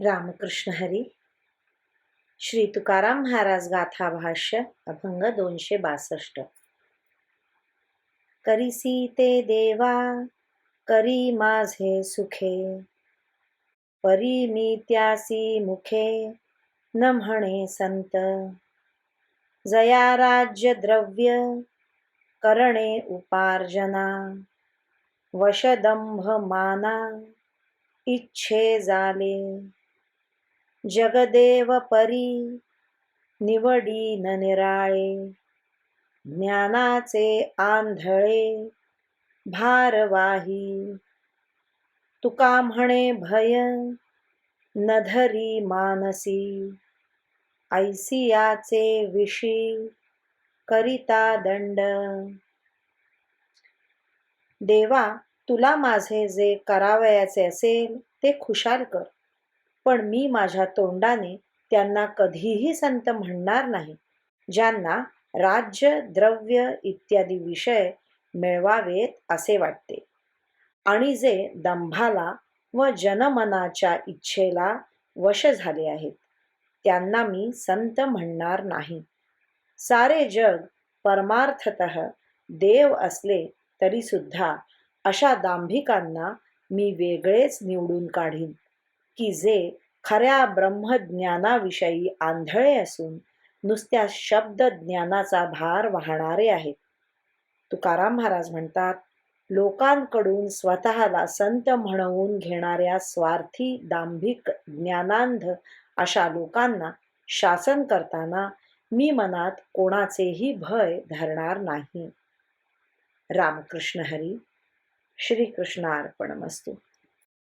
रामकृष्ण हरी। श्री तुकाराम महाराज गाथा भाष्य अभंग दोनशे बासष्ट। करीसी ते देवा करी माझे सुखे। परी मी त्यासी मुखे न म्हणे संत। जया राज्य द्रव्य करणे उपार्जना। वशदंभ माना इच्छे झाले जगदेव परी निवडी न निराळे ज्ञानाचे आंधळे भारवाही. तुका म्हणे भय न धरी मानसी ऐसियाचे विशी करिता दंड. देवा तुला माझे जे करावयाचे असेल ते खुशाल कर. पण मी माझ्या तोंडाने त्यांना कधीही संत म्हणणार नाही ज्यांना राज्य द्रव्य इत्यादी विषय मिळवावेत असे वाटते. आणि जे दंभाला व जनमनाच्या इच्छेला वश झाले आहेत त्यांना मी संत म्हणणार नाही. सारे जग परमार्थत देव असले तरीसुद्धा अशा दांभिकांना मी वेगळेच निवडून काढीन. की जे खऱ्या ब्रह्मज्ञानाविषयी आंधळे असून नुसत्या शब्द ज्ञानाचा भार वाहणारे आहेत. तुकाराम महाराज म्हणतात लोकांकडून स्वतःला संत म्हणवून घेणाऱ्या स्वार्थी दांभिक ज्ञानांध अशा लोकांना शासन करताना मी मनात कोणाचेही भय धरणार नाही. रामकृष्ण हरी श्रीकृष्णार्पणमस्तू.